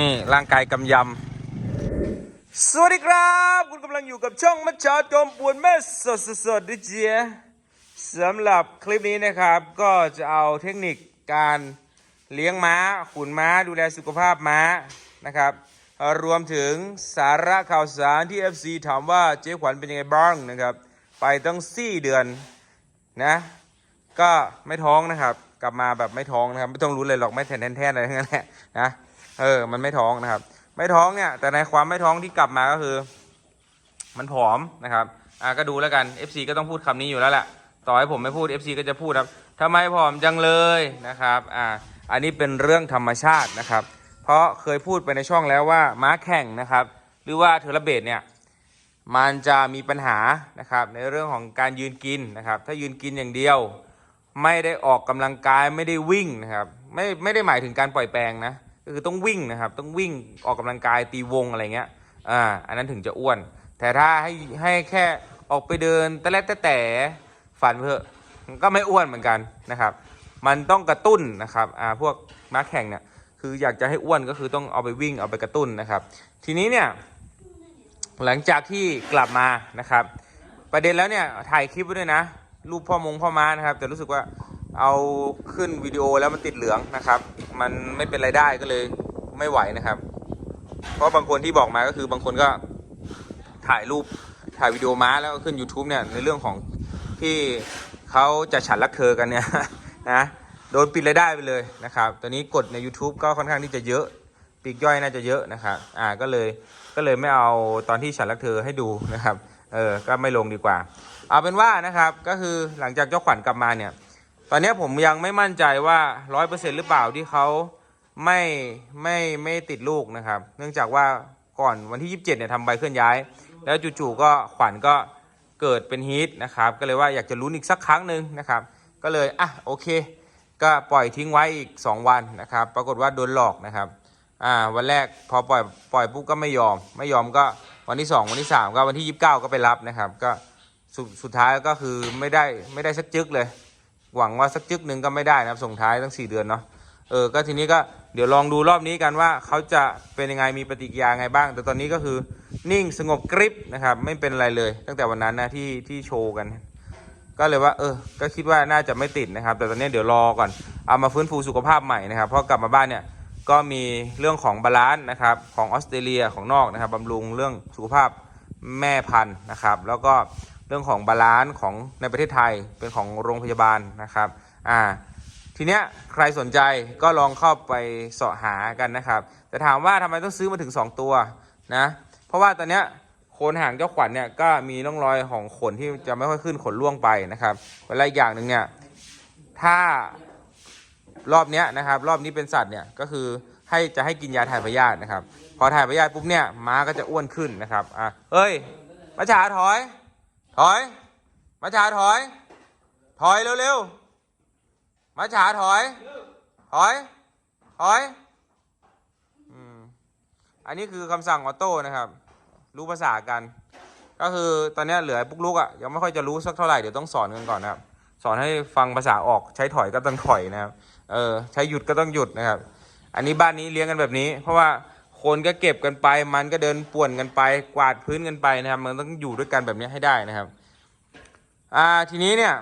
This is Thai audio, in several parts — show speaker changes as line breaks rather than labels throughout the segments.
นี่ร่างกายกำยำ สวัสดีครับ คุณกำลังอยู่กับช่องมัชชาจอมปวนแม่สดสดดิเจียสำหรับคลิปนี้นะครับ ก็จะเอาเทคนิคการเลี้ยงม้า ขุนม้าดูแลสุขภาพม้านะครับ รวมถึงสาระข่าวสารที่ FC ถามว่าเจ๊ขวัญเป็นยังไงบ้างนะครับ ไปตั้งสี่เดือนนะก็ไม่ท้องนะครับ กลับมาแบบไม่ท้องนะครับ ไม่ต้องรู้เลยหรอกไม่แทนแทนอะไรทั้งนั้นแหละนะ เออ มันไม่ท้องนะครับ ไม่ท้องเนี่ย แต่ในความไม่ท้องที่กลับมาก็คือ มันผอมนะครับอะก็ดูแล้วกัน FC ก็ต้องพูดคำนี้อยู่แล้วแหละต่อให้ผมไม่พูด FC ก็จะพูดครับทำไมผอมจังเลยนะครับอ่าอันนี้เป็นเรื่องธรรมชาตินะครับ เพราะเคยพูดไปในช่องแล้วว่าม้าแข่งนะครับ หรือว่าเทอร์เบตเนี่ยมันจะมีปัญหานะครับในเรื่องของการยืนกินนะครับ ถ้ายืนกินอย่างเดียว ไม่ได้ออกกำลังกายไม่ได้วิ่งนะครับไม่ไม่ได้หมายถึงการปล่อยแปลงนะ ก็คือต้องวิ่งนะครับ ต้องวิ่งออกกำลังกายตีวงอะไรเงี้ยอ่าอันนั้นถึงจะอ้วน แต่ถ้าให้ให้แค่ออกไปเดินแต่แรกแต่แต่ฝันเถอะมันก็ไม่อ้วนเหมือนกันนะครับ มันต้องกระตุ้นนะครับอ่าพวกม้าแข่งเนี่ยคืออยากจะให้อ้วนก็คือต้องเอาไปวิ่งเอาไปกระตุ้นนะครับ ทีนี้เนี่ยหลังจากที่กลับมานะครับ ประเด็นแล้วเนี่ยถ่ายคลิปไว้ด้วยนะรูปพ่อมงพ่อม้านะครับ แต่รู้สึกว่า เอาขึ้นวิดีโอแล้วมันติดเหลืองนะครับ มันไม่เป็นไรายได้ก็เลยไม่ไหวนะครับ เพราะบางคนที่บอกมาก็คือบางคนก็ถ่ายรูปถ่ายวิดีโอม้าแล้วก็ขึ้น YouTube เนี่ยในเรื่องของที่เขาจะฉันรักเธอกันเนี่ยนะโดนปิดรายได้ไปเลยนะครับตอนนี้กดใน YouTube ก็ค่อนข้างที่จะเยอะปีกย่อยน่าจะเยอะนะครับอ่าก็เลยก็เลยไม่เอาตอนที่ฉันรักเธอให้ดูนะครับเออก็ไม่ลงดีกว่า เอาเป็นว่านะครับก็คือหลังจากเจ้าขวัญกลับมาเนี่ย อนนี้ผมยังไม่มั่นใจว่าร้อยเปอร์เซ็นหรือเปล่าที่เขาไม่ไม่ไม่ติดลูกนะครับ เนื่องจากว่าก่อนวันที่ 27เนี่ยทำใบเคลื่อนย้าย แล้วจู่ๆก็ขวัญก็เกิดเป็นฮีทนะครับ ก็เลยว่าอยากจะลุ้นอีกสักครั้งหนึ่งนะครับ ก็เลยอะโอเค ก็ปล่อยทิ้งไว้อีก 2 วันนะครับ ปรากฏว่าโดนหลอกนะครับอ่าวันแรกพอปล่อยปล่อยปุ๊บก็ไม่ยอม ไม่ยอมก็วันที่ 2 วันที่ 3 ก็วันที่ 29 ก็ไปรับนะครับ ก็สุดสุดท้ายก็คือไม่ได้ไม่ได้สักจึกเลย หวังว่าสักจึกหนึ่งก็ไม่ได้นะครับส่งท้ายตั้ง 4 เดือนเนาะเออก็ทีนี้ก็เดี๋ยวลองดูรอบนี้กันว่าเขาจะเป็นยังไงมีปฏิกิริยาไงบ้าง แต่ตอนนี้ก็คือนิ่งสงบกริบนะครับไม่เป็นอะไรเลย ตั้งแต่วันนั้นนะที่ที่โชว์กัน ก็เลยว่าเออ ก็คิดว่าน่าจะไม่ติดนะครับ แต่ตอนนี้เดี๋ยวรอก่อนเอามาฟื้นฟูสุขภาพใหม่นะครับเพราะกลับมาบ้านเนี่ยก็มีเรื่องของบาลานซ์นะครับของออสเตรเลียของนอกนะครับบำรุงเรื่องสุขภาพแม่พันธุ์นะครับ แล้วก็ รื่องของบาลานซ์ของในประเทศไทยเป็นของโรงพยาบาลนะครับอ่าทีเนี้ยใครสนใจก็ลองเข้าไปเสาะหากันนะครับ แต่ถามว่าทำไมต้องซื้อมาถึง 2 ตัวนะเพราะว่าตอนเนี้ยโคนหางเจ้าขวัญเนี่ยก็มีร่องรอยของขนที่จะไม่ค่อยขึ้นขนร่วงไปนะครับเวลาอย่างหนึ่งเนี่ยถ้ารอบเนี้ยนะครับรอบนี้เป็นสัตว์เนี่ยก็คือให้จะให้กินยาถ่ายพยาธินะครับ พอถ่ายพยาธิปุ๊บเนี่ยม้าก็จะอ้วนขึ้นนะครับอะเฮ้ยมาฉาถอย ถอย มาฉาถอย ถอยเร็วๆ มาฉาถอย ถอย ถอยอืมอันนี้คือคำสั่งออโต้นะครับ รู้ภาษากัน ก็คือตอนนี้เหลือปุ๊กลุกอะยังไม่ค่อยจะรู้สักเท่าไหร่เดี๋ยวต้องสอนกันก่อนนะครับ สอนให้ฟังภาษาออกใช้ถอยก็ต้องถอยนะครับ เออใช้หยุดก็ต้องหยุดนะครับ อันนี้บ้านนี้เลี้ยงกันแบบนี้ เพราะว่า คนก็เก็บกันไป มันก็เดินป่วนกันไป กวาดพื้นกันไปนะครับ มันต้องอยู่ด้วยกันแบบนี้ให้ได้นะครับ อ่าทีนี้เนี่ย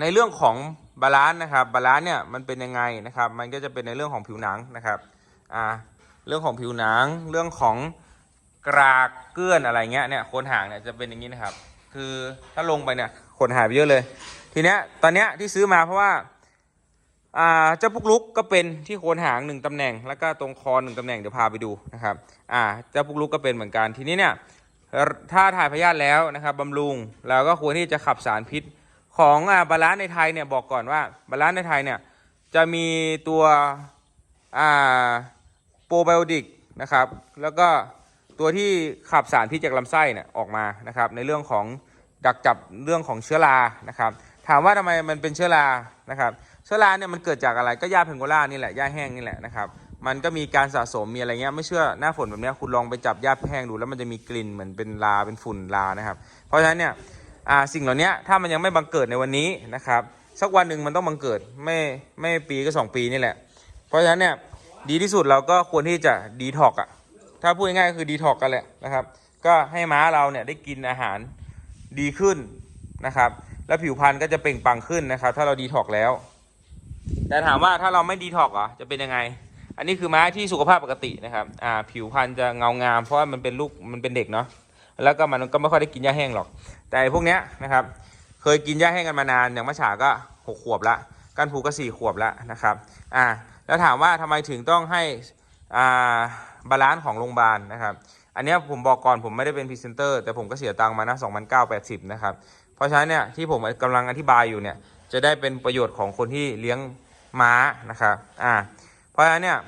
ในเรื่องของบาลานซ์นะครับ บาลานซ์เนี่ยมันเป็นยังไงนะครับ มันก็จะเป็นในเรื่องของผิวหนังนะครับ อ่า เรื่องของผิวหนัง เรื่องของกรากเกลื่อนอะไรเงี้ยเนี่ยคนหางเนี่ยจะเป็นอย่างนี้นะครับ คือถ้าลงไปเนี่ยขนหายไปเยอะเลย ทีเนี้ยตอนเนี้ยที่ซื้อมาเพราะว่า อ่าเจ้าปุกลุกก็เป็นที่โคนหางหนึ่งตำแหน่ง แล้วก็ตรงคอหนึ่งตำแหน่งเดี๋ยวพาไปดูนะครับอ่าเจ้าปุกลุกก็เป็นเหมือนกันทีนี้เนี่ยถ้าถ่ายพยาธิแล้วนะครับบำรุงเราก็ควรที่จะขับสารพิษของอ่าบาลานในไทยเนี่ยบอกก่อนว่าบาลานในไทยเนี่ยจะมีตัวอ่าโปรไบโอติกนะครับแล้วก็ตัวที่ขับสารพิษจากลำไส้เนี่ยออกมานะครับในเรื่องของดักจับเรื่องของเชื้อรานะครับถามว่าทำไมมันเป็นเชื้อรานะครับ ชื้อราเนี่ยมันเกิดจากอะไรก็หญ้าเพนโกล่านี่แหละหญ้าแห้งนี่แหละนะครับมันก็มีการสะสมมีอะไรเงี้ยไม่เชื่อหน้าฝนแบบนี้คุณลองไปจับหญ้าแห้งดูแล้วมันจะมีกลิ่นเหมือนเป็นลาเป็นฝุ่นลานะครับ เพราะฉะนั้นเนี่ยสิ่งเหล่านี้ถ้ามันยังไม่บังเกิดในวันนี้นะครับสักวันหนึ่งมันต้องบังเกิดไม่ไม่ปีก็ 2 ปีนี่แหละ เพราะฉะนั้นเนี่ยดีที่สุดเราก็ควรที่จะดีท็อกอะถ้าพูดง่ายๆคือดีท็อกกันแหละนะครับ ก็ให้ม้าเราเนี่ยได้กินอาหารดีขึ้นนะครับ แล้วผิวพรรณก็จะเปล่งปลั่งขึ้นนะครับ ถ้าเราดีท็อกแล้ว แต่ถามว่าถ้าเราไม่ดีท็อกอะจะเป็นยังไง อันนี้คือม้าที่สุขภาพปกตินะครับ อ่า ผิวพรรณจะเงางาม เพราะว่ามันเป็นลูกมันเป็นเด็กเนาะ แล้วก็มันก็ไม่ค่อยได้กินหญ้าแห้งหรอก แต่ไอ้พวกเนี้ยนะครับ เคยกินหญ้าแห้งกันมานาน อย่างมะฉาก็หกขวบละ กันผูก็สี่ขวบละนะครับ อ่า แล้วถามว่าทำไมถึงต้องให้ อ่า บาลานซ์ของโรงพยาบาลนะครับ อันเนี้ยผมบอกก่อนผมไม่ได้เป็นพรีเซนเตอร์แต่ผมก็เสียตังค์มานะ2,980นะครับ เพราะฉะนั้นเนี่ยที่ผมกำลังอธิบายอยู่เนี่ย จะได้เป็นประโยชน์ของคนที่เลี้ยงม้านะครับอ่าเพราะฉะนั้นเนี่ย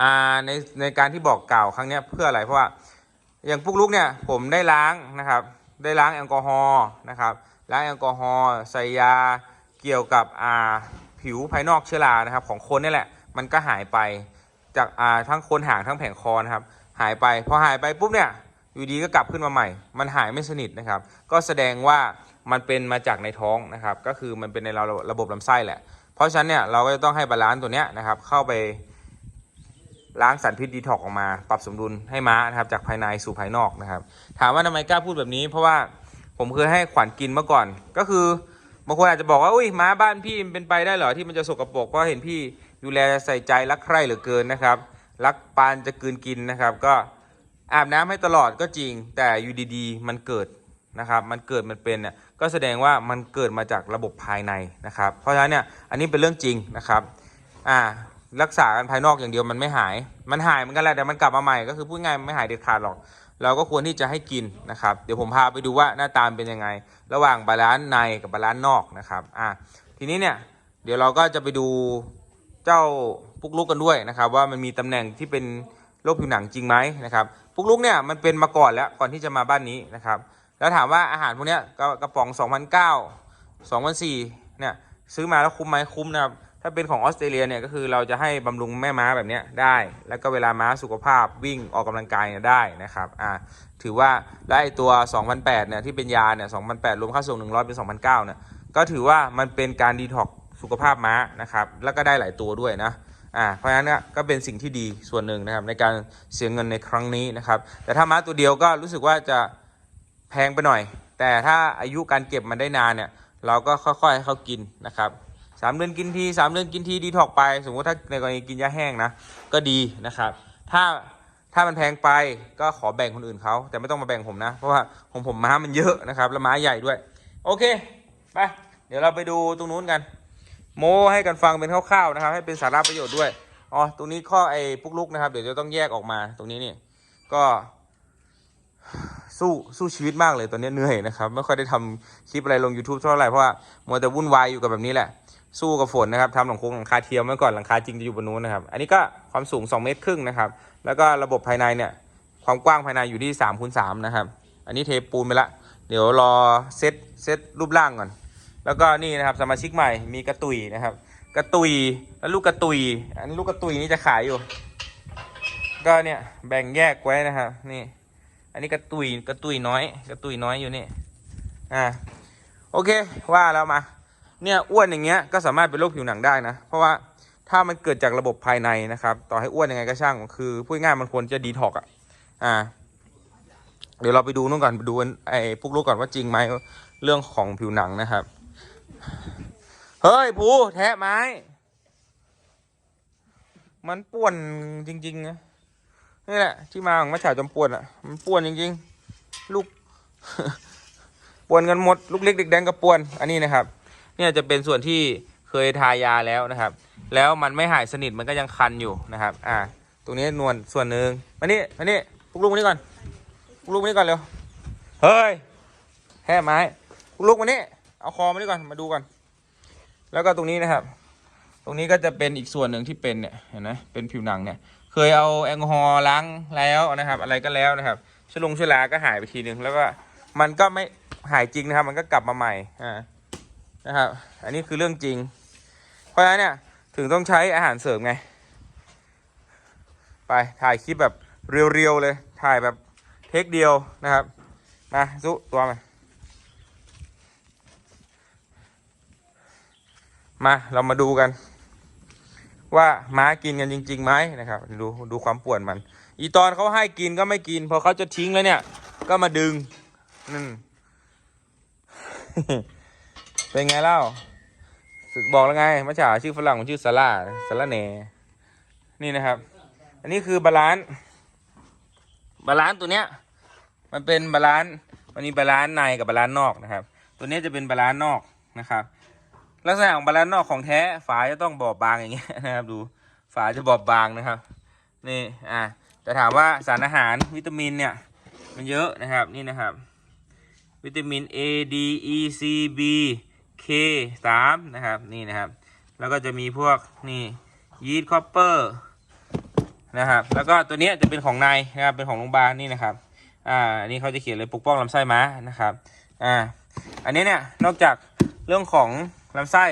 อ่าในในการที่บอกกล่าวครั้งเนี้ยเพื่ออะไรเพราะว่าอย่างปุ๊กลุกเนี่ยผมได้ล้างนะครับได้ล้างแอลกอฮอล์นะครับล้างแอลกอฮอล์ใส่ยาเกี่ยวกับอ่าผิวภายนอกเชื้อรานะครับ ของคนนี่แหละ มันก็หายไปจากอ่าทั้งคนหางทั้งแผงคอนะครับ หายไปพอหายไปปุ๊บเนี่ยอยู่ดีก็กลับขึ้นมาใหม่ มันหายไม่สนิทนะครับ ก็แสดงว่า มันเป็นมาจากในท้องนะครับ ก็คือมันเป็นในเราระบบลำไส้แหละ เพราะฉะนั้นเนี่ยเราก็จะต้องให้บาลานซ์ตัวเนี้ยนะครับเข้าไปล้างสารพิษดีท็อกออกมา ปรับสมดุลให้ม้านะครับจากภายในสู่ภายนอกนะครับ ถามว่าทำไมกล้าพูดแบบนี้ เพราะว่าผมเคยให้ขวัญกินเมื่อก่อน ก็คือบางคนอาจจะบอกว่าอุ้ยม้าบ้านพี่มันเป็นไปได้เหรอที่มันจะสกปรกเพราะเห็นพี่ดูแลใส่ใจรักใคร่เหลือเกินนะครับ รักปานจะกืนกินนะครับ ก็อาบน้ำให้ตลอดก็จริง แต่อยู่ดีๆ มันเกิดนะครับ มันเกิดมันเป็นเนี่ย ก็แสดงว่ามันเกิดมาจากระบบภายในนะครับ เพราะฉะนั้นเนี่ยอันนี้เป็นเรื่องจริงนะครับอ่ารักษากันภายนอกอย่างเดียวมันไม่หาย มันหายเหมือนกันแหละแต่มันกลับมาใหม่ก็คือพูดง่ายมันไม่หายเด็ดขาดหรอก เราก็ควรที่จะให้กินนะครับ เดี๋ยวผมพาไปดูว่าหน้าตามเป็นยังไง ระหว่างบาลานซ์ในกับบาลานซ์นอกนะครับอะทีนี้เนี่ยเดี๋ยวเราก็จะไปดูเจ้าปุกลุกกันด้วยนะครับ ว่ามันมีตำแหน่งที่เป็นโรคผิวหนังจริงไหมนะครับปุกลุกเนี่ยมันเป็นมาก่อนแล้วก่อนที่จะมาบ้านนี้นะครับ แล้วถามว่าอาหารพวกนี้กระกระป๋อง 2,009 2,004เนี่ยซื้อมาแล้วคุ้มไหมคุ้มนะครับถ้าเป็นของออสเตรเลียเนี่ยก็คือเราจะให้บำรุงแม่ม้าแบบนี้ได้ แล้วก็เวลาม้าสุขภาพวิ่งออกกำลังกายเนี่ยได้นะครับอ่าถือว่าและไอตัว 2,008เนี่ยที่เป็นยาเนี่ย2,008 รวมค่าส่ง 100 เป็น 2,009เนี่ยก็ถือว่ามันเป็นการดีท็อกสุขภาพม้านะครับแล้วก็ได้หลายตัวด้วยนะอ่าเพราะฉะนั้นเนี่ยก็เป็นสิ่งที่ดีส่วนหนึ่งนะครับในการเสียเงินในครั้งนี้นะครับแต่ถ้าม้าตัวเดียวก็รู้สึกว่าจะ แพงไปหน่อย แต่ถ้าอายุการเก็บมันได้นานเนี่ย เราก็ค่อยๆให้เขากินนะครับสามเดือนกินทีสามเดือนกินทีดีท็อกไป สมมติถ้าในกรณีกินยาแห้งนะก็ดีนะครับ ถ้าถ้ามันแพงไปก็ขอแบ่งคนอื่นเขาแต่ไม่ต้องมาแบ่งผมนะ เพราะว่าของผมม้ามันเยอะนะครับ แล้วม้าใหญ่ด้วย โอเคไปเดี๋ยวเราไปดูตรงนู้นกัน โมให้กันฟังเป็นคร่าวๆนะครับ ให้เป็นสาระประโยชน์ด้วยอ๋อตรงนี้ข้อไอ้ปุกลุกนะครับ เดี๋ยวจะต้องแยกออกมาตรงนี้นี่ก็ สู้สู้ชีวิตมากเลยตอนนี้เหนื่อยนะครับ ไม่ค่อยได้ทำคลิปอะไรลง YouTube เท่าไหร่เพราะว่ามัวแต่วุ่นวายอยู่กับแบบนี้แหละ สู้กับฝนนะครับทำหลังโค้งหลังคาเทียมไว้ก่อนหลังคาจริงจะอยู่บนนู้นนะครับ อันนี้ก็ความสูง 2 เมตรครึ่งนะครับ แล้วก็ระบบภายในเนี่ยความกว้างภายในอยู่ที่3คูณ3นะครับ อันนี้เทปูนไปละ เดี๋ยวรอเซตเซตรูปร่างก่อน แล้วก็นี่นะครับสมาชิกใหม่มีกระตุยนะครับ กระตุยแล้วลูกกระตุย อันนี้ลูกกระตุยนี่จะขายอยู่ ก็เนี่ยแบ่งแยกไว้นะครับนี่ อันนี้กระตุยกระตุยน้อย กระตุยน้อยอยู่นี่ อ่า โอเค ว่าแล้วมา เนี่ยอ้วนอย่างเงี้ยก็สามารถเป็นโรคผิวหนังได้นะ เพราะว่าถ้ามันเกิดจากระบบภายในนะครับ ต่อให้อ้วนยังไงก็ช่าง คือพูดง่ายมันควรจะดีท็อกอะ อ่า เดี๋ยวเราไปดูนู่นก่อนไปดูไอ้พวกลูกก่อนว่าจริงไหมเรื่องของผิวหนังนะครับ เฮ้ยผูแทะไม้ มันป่วนจริงๆนะ นี่แหละ ที่มาของมะฉาจอมป่วนอะ มันป่วนจริงๆ ลูกป่วนกันหมด ลูกเล็กเด็กแดงก็ป่วน อันนี้นะครับ เนี่ยจะเป็นส่วนที่เคยทายาแล้วนะครับ แล้วมันไม่หายสนิทมันก็ยังคันอยู่นะครับ อ่า ตรงนี้นวลส่วนหนึ่งมานี่มานี่พวกลูกมานี่ก่อนพวกลูกมานี่ก่อนเร็ว เฮ้ยแค่ไม้พวกลูกมานี่ เอาคอมานี่ก่อน มาดูก่อน แล้วก็ตรงนี้นะครับ ตรงนี้ก็จะเป็นอีกส่วนหนึ่งที่เป็นเนี่ย เห็นไหมเป็นผิวหนังเนี่ย เคยเอาแอลกอฮอล์ล้างแล้วนะครับ อะไรก็แล้วนะครับชลงชลาก็หายไปทีนึงแล้วก็มันก็ไม่หายจริงนะครับ มันก็กลับมาใหม่อ่านะครับ อันนี้คือเรื่องจริง เพราะฉะนั้นเนี่ยถึงต้องใช้อาหารเสริมไง ไปถ่ายคลิปแบบเรียวๆเลย ถ่ายแบบเทคเดียวนะครับมาสุตัวมามา เรามาดูกัน ว่าม้ากินกันจริงๆไหมนะครับ ดูดูความป่วนมัน อีตอนเขาให้กินก็ไม่กิน พอเขาจะทิ้งแล้วเนี่ย ก็มาดึงนั่นเป็นไงเล่า บอกแล้วไงมาฉาชื่อฝรั่งมันชื่อซาราซาราเนนี่นะครับ อันนี้คือบาลานซ์บาลานซ์ตัวเนี้ย มันเป็นบาลานซ์มันมีบาลานซ์ในกับบาลานซ์นอกนะครับ ตัวนี้จะเป็นบาลานซ์นอกนะครับ ลักษณะของบาลานซ์นอกของแท้ ฝาจะต้องบอบบางอย่างเงี้ยนะครับดูฝาจะบอบบางนะครับ นี่อะแต่ถามว่าสารอาหารวิตามินเนี่ยมันเยอะนะครับนี่นะครับ วิตามิน A D E C B K 3นะครับนี่นะครับ แล้วก็จะมีพวกนี่ยีสต์คอปเปอร์นะครับแล้วก็ตัวนี้จะเป็นของนายนะครับเป็นของโรงพยาบาลนี่นะครับอ่าอันนี้เขาจะเขียนเลยปกป้องลำไส้ม้านะครับอ่าอันนี้เนี่ยนอกจากเรื่องของ ลำไส้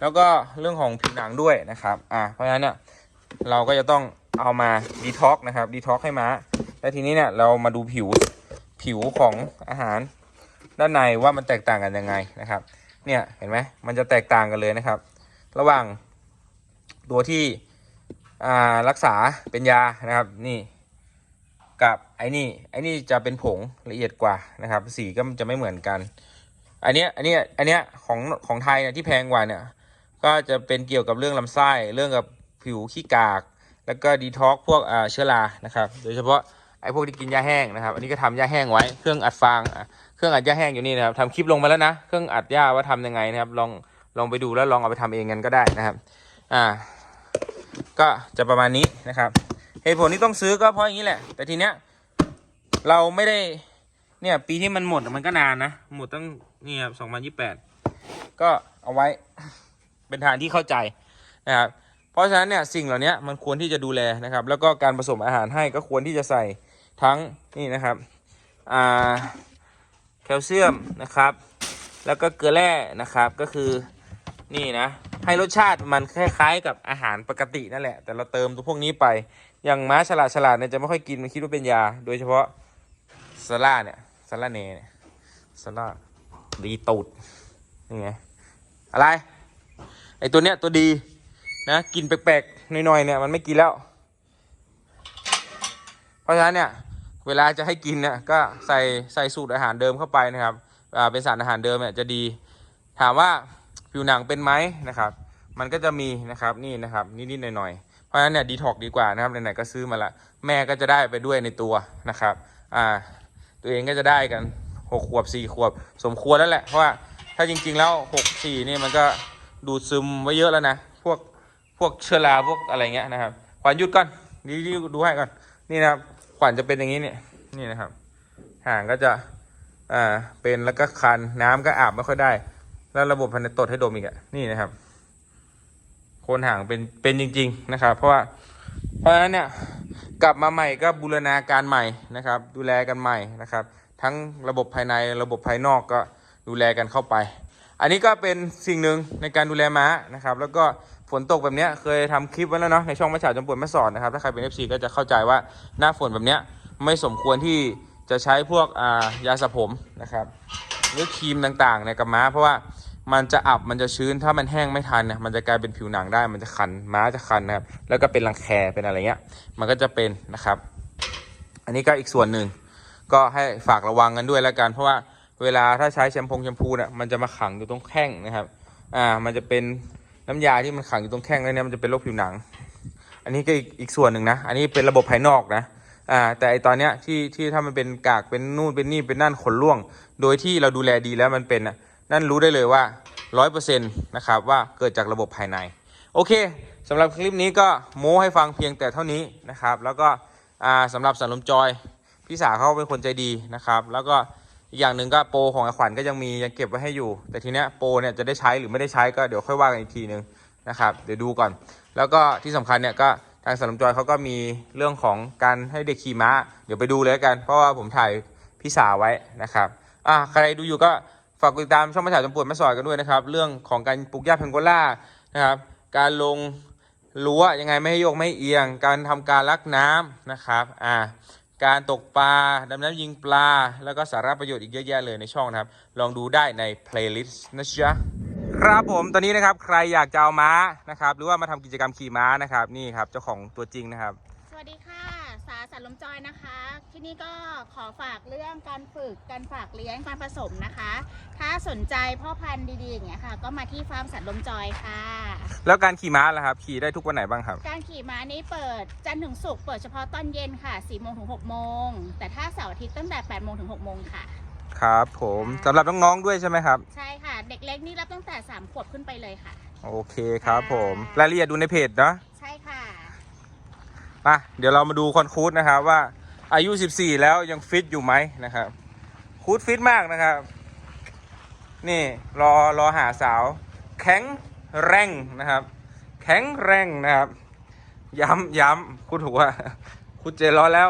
แล้วก็เรื่องของผิวหนังด้วยนะครับอ่าเพราะฉะนั้นเนี่ยเราก็จะต้องเอามาดีท็อกนะครับดีท็อกให้ม้าแล้วทีนี้เนี่ยเรามาดูผิวผิวของอาหารด้านในว่ามันแตกต่างกันยังไงนะครับ เนี่ยเห็นไหมมันจะแตกต่างกันเลยนะครับ ระหว่างตัวที่อ่ารักษาเป็นยานะครับนี่กับไอ้นี่ไอ้นี่จะเป็นผงละเอียดกว่านะครับ สีก็จะไม่เหมือนกัน อันเนี้ยอันเนี้ยอันเนี้ยของของไทยเนี่ยที่แพงกว่าเนี่ยก็จะเป็นเกี่ยวกับเรื่องลำไส้เรื่องกับผิวขี้กาก แล้วก็ดีท็อกพวกเชื้อรานะครับ โดยเฉพาะไอ้พวกที่กินยาแห้งนะครับ อันนี้ก็ทำยาแห้งไว้เครื่องอัดฟางเครื่องอัดยาแห้งอยู่นี่นะครับทำคลิปลงมาแล้วนะเครื่องอัดยาว่าทำยังไงนะครับลองลองไปดูแล้วลองเอาไปทำเองกันก็ได้นะครับอ่าก็จะประมาณนี้นะครับ เหตุผลที่ต้องซื้อก็เพราะอย่างนี้แหละ แต่ทีเนี้ยเราไม่ได้ เนี่ย ปีที่มันหมดมันก็นานนะ หมดตั้งนี่ครับสองพันยี่แปดก็เอาไว้เป็นทางที่เข้าใจนะครับเพราะฉะนั้นเนี่ยสิ่งเหล่านี้มันควรที่จะดูแลนะครับ แล้วก็การผสมอาหารให้ก็ควรที่จะใส่ทั้งนี่นะครับอ่าแคลเซียมนะครับ แล้วก็เกลือแร่นะครับก็คือนี่นะให้รสชาติมันคล้ายๆ กับอาหารปกตินั่นแหละ แต่เราเติมตัวพวกนี้ไป อย่างม้าฉลาดฉลาดเนี่ยจะไม่ค่อยกินมันคิดว่าเป็นยา โดยเฉพาะซาร่าเนี่ย ซาร่าเนเนี่ยซาร่าดีตูดนี่ไงอะไร ไอตัวเนี้ยตัวดีนะกินแปลกๆหน่อยๆเนี่ยมันไม่กินแล้ว เพราะฉะนั้นเนี่ยเวลาจะให้กินเนี่ยก็ใส่ใส่สูตรอาหารเดิมเข้าไปนะครับอ่าเป็นสารอาหารเดิมเนี่ยจะดี ถามว่าผิวหนังเป็นไหมนะครับ มันก็จะมีนะครับนี่นะครับนิดๆหน่อยๆเพราะฉะนั้นเนี่ยดีท็อกดีกว่านะครับไหนๆก็ซื้อมาละแม่ก็จะได้ไปด้วยในตัวนะครับอ่า ตัวเองก็จะได้กันหกขวบสี่ขวบ สมควรแล้วแหละ เพราะว่าถ้าจริง ๆ แล้วหกสี่นี่มันก็ดูดซึมไว้เยอะแล้วนะ พวกพวกเชื้อราพวกอะไรเงี้ยนะครับขวัญหยุดก่อนนี่ดูให้ก่อนนี่นะครับขวัญจะเป็นอย่างนี้เนี่ยนี่นะครับห่างก็จะอ่าเป็นแล้วก็คันน้ำก็อาบไม่ค่อยได้ แล้วระบบภายในตดให้ดมอีกอะนี่นะครับโคนห่างเป็นเป็นจริง ๆ นะครับ เพราะว่าเพราะฉะนั้นเนี่ย กลับมาใหม่ก็บูรณาการใหม่นะครับ ดูแลกันใหม่นะครับ ทั้งระบบภายในระบบภายนอกก็ดูแลกันเข้าไป อันนี้ก็เป็นสิ่งหนึ่งในการดูแลม้านะครับ แล้วก็ฝนตกแบบนี้เคยทำคลิปไว้แล้วเนาะในช่องมาฉาจมปวดแม่สอนนะครับถ้าใครเป็น FC ก็จะเข้าใจว่าหน้าฝนแบบนี้ไม่สมควรที่จะใช้พวกายาสระผมนะครับหรือครีมต่างๆในกับม้าเพราะว่า มันจะอับมันจะชื้นถ้ามันแห้งไม่ทันเนี่ยมันจะกลายเป็นผิวหนังได้มันจะคันม้าจะคันนะครับแล้วก็เป็นรังแคเป็นอะไรเงี้ยมันก็จะเป็นนะครับ อันนี้ก็อีกส่วนหนึ่งก็ให้ฝากระวังกันด้วยแล้วกัน เพราะว่าเวลาถ้าใช้แชมพูแชมพูเนี่ยมันจะมาขังอยู่ตรงแข้งนะครับอ่ามันจะเป็นน้ำยาที่มันขังอยู่ตรงแข้งแล้วเนี่ยมันจะเป็นโรคผิวหนัง อันนี้ก็อีกอีกส่วนหนึ่งนะ อันนี้เป็นระบบภายนอกนะอ่าแต่ไอตอนเนี้ยที่ที่ถ้ามันเป็นกากเป็นนู่นเป็นนี่เป็นนั่นขนร่วง โดยที่เราดูแลดีแล้วมันเป็นน่ะ นั่นรู้ได้เลยว่าร้อยเปอร์เซ็นต์นะครับว่าเกิดจากระบบภายใน โอเคสำหรับคลิปนี้ก็โม้ให้ฟังเพียงแต่เท่านี้นะครับ แล้วก็สำหรับสารลมจอย พี่สาวเขาเป็นคนใจดีนะครับ แล้วก็อีกอย่างหนึ่งก็โปรของไอขวัญก็ยังมียังเก็บไว้ให้อยู่ แต่ทีเนี้ยโปรเนี่ยจะได้ใช้หรือไม่ได้ใช้ก็เดี๋ยวค่อยว่ากันอีกทีนึงนะครับเดี๋ยวดูก่อน แล้วก็ที่สำคัญเนี่ยก็ทางสารลมจอยเขาก็มีเรื่องของการให้เด็กขี่ม้า เดี๋ยวไปดูเลยกัน เพราะว่าผมถ่ายพี่สาวไว้นะครับอะใครดูอยู่ก็ ฝากติดตามช่องมาถ่ายจมปวดมาสอยกันด้วยนะครับ เรื่องของการปลูกหญ้าเพงโกล่านะครับ การลงรั้วยังไงไม่ให้โยกไม่เอียง การทำการลักน้ำนะครับ อ่า การตกปลาดำน้ำยิงปลา แล้วก็สาระประโยชน์อีกเยอะแยะเลยในช่องนะครับ ลองดูได้ใน playlist นะจ๊ะครับผมตอนนี้นะครับใครอยากจะเอาม้านะครับ หรือว่ามาทำกิจกรรมขี่ม้านะครับ นี่ครับเจ้าของตัวจริงนะครับ
สวัสดีค่ะาสันลมจอยนะคะ ที่นี่ก็ขอฝากเรื่องการฝึกการฝากเลี้ยงการผสมนะคะ ถ้าสนใจพ่อพันธุ์ดีๆอย่างเงี้ยค่ะ ก็มาที่ฟาร์มสันลมจอยค่ะ
แล้วการขี่ม้าล่ะครับ ขี่ได้ทุกวันไหนบ้างครับ
การขี่ม้านี้เปิดจันทร์ถึงศุกร์เปิดเฉพาะตอนเย็นค่ะ4โมงถึง6โมงแต่ถ้าเสาร์อาทิตย์ตั้งแต่8โมงถึง6โมงค่ะ
ครับ ผมสำหรับน้องๆด้วยใช่ไหมครับ
ใช่ค่ะ เด็กเล็กนี่รับตั้งแต่3ขวบขึ้นไปเลยค่ะ
โอเคครับผมรายละเอียดดูในเพจเนาะ
ใช่ค่ะ
มาเดี๋ยวเรามาดูคอนคูดนะครับว่าอายุ 14 แล้วยังฟิตอยู่ไหมนะครับ คูดฟิตมากนะครับ นี่รอรอหาสาว แข็งแรงนะครับ แข็งแรงนะครับ ย้ำย้ำคูดถูกว่าคูดเจร้อนแล้ว